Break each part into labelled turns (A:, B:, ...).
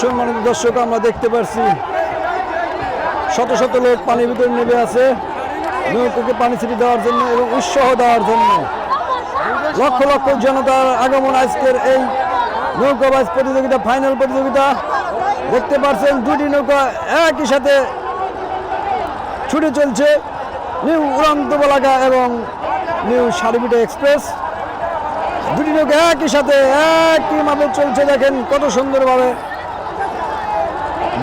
A: সম্মানিত দর্শক, আমরা দেখতে পাচ্ছি শত শত লোক পানির ভিতরে নেমে আছে। নৌকাকে পানি ছিটি দেওয়ার জন্য এবং উৎসাহ দেওয়ার জন্য। লক্ষ লক্ষ জনতার আগমন আজকের এই নৌকাবাজ প্রতিযোগিতা, ফাইনাল প্রতিযোগিতা। দেখতে পাচ্ছেন দুটি নৌকা একই সাথে ছুটে চলছে। নিউ উড়ান্ত বলাকা এবং নিউ সারিবিটা এক্সপ্রেস। দুটি নৌকা একই সাথে একই মাপে চলছে, দেখেন কত সুন্দরভাবে।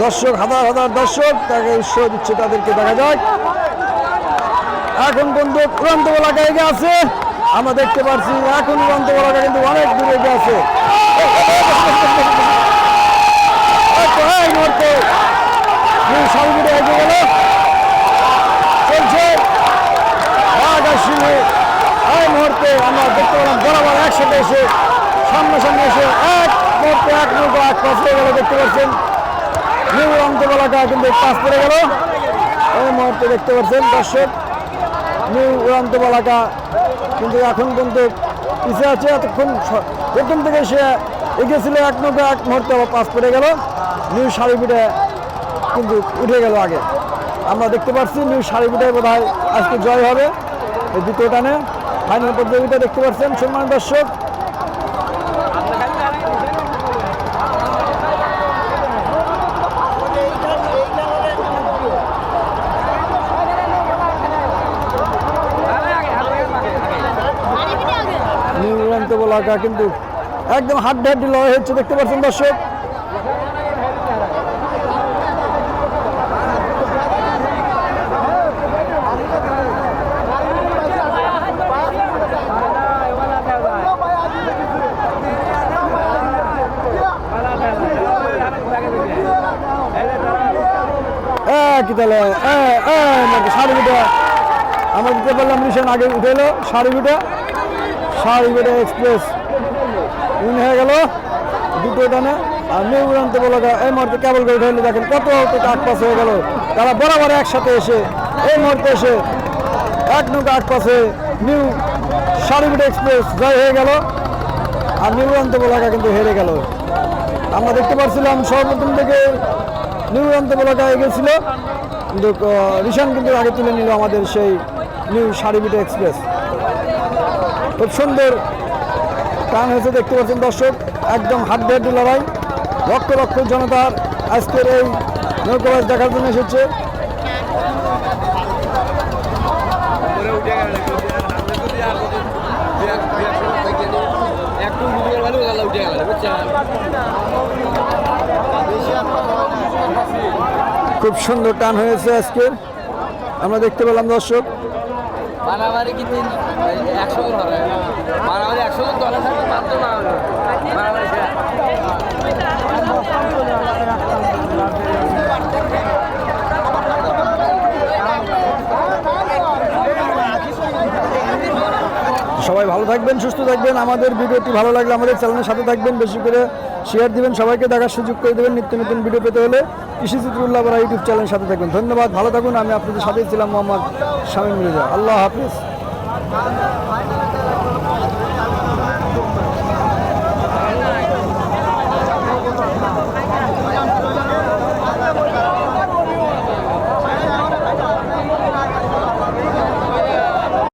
A: দর্শক, হাজার হাজার দর্শক, তাকে উৎসাহ দিচ্ছে তাদেরকে দেখা যাক। এখন কিন্তু উড়ান্ত বলাকা এগিয়ে আছে। আমরা দেখতে পাচ্ছি এখন উড়ান্ত বলাকা কিন্তু অনেক দূরে এগিয়ে আছে। সিংহে এই মুহূর্তে আমরা দেখতে এসে এক মুহূর্তে এক এক পাশ গেল দেখতে পাচ্ছেন। নিউ অন্তবেলাটা কিন্তু পাশ পড়ে গেল। এই মুহূর্তে দেখতে পাচ্ছেন দর্শক, নিউ উড়ান্ত বলাকা কিন্তু এখন কিন্তু পিছিয়ে আছে। এতক্ষণ প্রথম থেকে সে এগিয়েছিল এক নৌকা, এক মুহূর্তে আবার পাশ পড়ে গেল। নিউ শাড়ি পিঠে কিন্তু উঠে গেল আগে। আমরা দেখতে পাচ্ছি নিউ শাড়ি পিঠায় বোধ হয় আজকে জয় হবে। এই দ্বিতীয় টানে, ফাইনাল প্রতিযোগিতা দেখতে পাচ্ছেন সম্মান দর্শক নিউ উড়ান্ত কিন্তু একদম হাড্ডি হাড্ডি লড়াই হচ্ছে, দেখতে পাচ্ছেন দর্শক। কি তাহলে বিটা আমরা দিতে পারলাম মিশন আগে উঠে এলো, শাড়ি বিটা শাড়ি বিটা এক্সপ্রেস উইন হয়ে গেল। দুটো টানে আর নিউ উড়ান্ত বলো এই মুহূর্তে কেবল করে উঠে দেখেন কত আট পাস হয়ে গেল। তারা বরাবর একসাথে এসে এই মুহূর্তে এসে এক নৌকা আট পাশে নিউ শাড়ি এক্সপ্রেস জয় হয়ে গেল। আর নিউ উড়ান্ত কিন্তু হেরে গেল। আমরা দেখতে পাচ্ছিলাম সর্বপ্রথম থেকে নিউরান্ত বলাকা এগিয়েছিল। কিন্তু রিশান কিন্তু আগে তুলে নিল আমাদের সেই নিউ সারিবিটা এক্সপ্রেস। খুব সুন্দর টান হয়েছে, দেখতে পাচ্ছেন দর্শক। একদম হাড্ডি হাড্ডি লড়াই লক্ষ লক্ষ জনতার আজকের এই নৌকাবাজ দেখার জন্য এসেছে। খুব সুন্দর টান হয়েছে আজকের। আমরা দেখতে পেলাম দর্শক
B: মারামারি কি তিন একশো জন ধরে? মারামারি একশো জন ধরে থাকবে মাত্র না
A: সবাই ভালো থাকবেন, সুস্থ থাকবেন। আমাদের ভিডিওটি ভালো লাগলে আমাদের চ্যানেলের সাথে থাকবেন, বেশি করে শেয়ার দিবেন, সবাইকে দেখার সুযোগ করে দেবেন। নিত্য নতুন ভিডিও পেতে হলে কৃষি চিত্রুল্লাহ বরা ইউটিউব চ্যানেলের সাথে থাকবেন। ধন্যবাদ, ভালো থাকুন। আমি আপনাদের সাথেই ছিলাম মোহাম্মদ শামীম মির্জা। আল্লাহ হাফিজ।